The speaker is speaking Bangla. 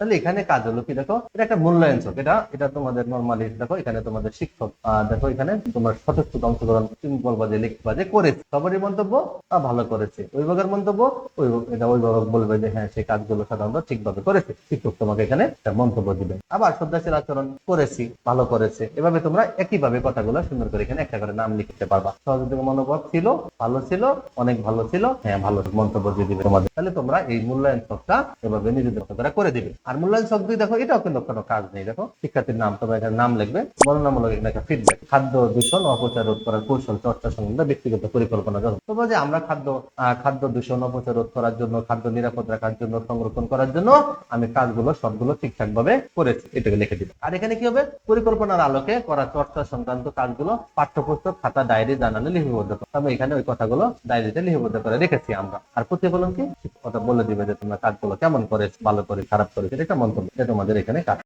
তাহলে এখানে কাজ হলো কি দেখো? এটা একটা মূল্যায়ন ছক এটা এটা তোমাদের নর্মালি দেখো, এখানে তোমাদের শিক্ষক দেখো এখানে তোমার স্বতঃস্ফূর্ত অংশগ্রহণ, তুমি বলবা যে লিখবা যে করেছে। সবারই মন্তব্য ভালো করেছে। অভিভাবকের মন্তব্য এটা অভিভাবক বলবে যে হ্যাঁ সেই কাজগুলো সাধারণত ঠিকভাবে করেছে। শিক্ষক তোমাকে এখানে মন্তব্য দিবে। আবার শ্রদ্ধাশীল আচরণ, করেছি, ভালো করেছে। এভাবে তোমরা একইভাবে কথাগুলো সুন্দর করে এখানে একটা করে নাম লিখতে পারবা। সহযোগিতা মনোভাব ছিল, ভালো ছিল, অনেক ভালো ছিল। হ্যাঁ ভালো মন্তব্য দিয়ে দিবে তোমাদের। তাহলে তোমরা এই মূল্যায়ন ছকটা এভাবে নিজেদের করে দিবে। আর মূল্যায়ন দুই দেখো, এটাও কিন্তু কোনো কাজ নেই, দেখো। শিক্ষার্থীর নাম তোমরা এখানে নাম লিখবে। বর্ণনামূলক এখানে একটা ফিডব্যাক খাদ্য দূষণ অপচার রোধ করার কৌশল, চর্চা সম্বন্ধে ব্যক্তিগত পরিকল্পনা যখন তোমরা যে আমরা খাদ্য খাদ্য দূষণ অপচার রোধ করার জন্য, খাদ্য নিরাপদ রাখার জন্য, সংরক্ষণ করার জন্য আমি কাজগুলো সবগুলো ঠিকঠাক ভাবে করেছি, এটাকে লিখে দিবে আর এখানে কি হবে? পরিকল্পনার আলোকে করা চর্চা সংক্রান্ত কাজগুলো পাঠ্যপুস্তক, খাতা, ডায়েরি জানালে লিপিবদ্ধ হবে এখানে ওই কথাগুলো ডায়েরিতে লিপিবদ্ধ করে রেখেছি আমরা। আর প্রতিফলন কি? কথা বলে দিবে যে তোমরা কাজগুলো কেমন করে ভালো করে খারাপ করে এটা মন্তব্য এটা তোমাদের এখানে কাজ।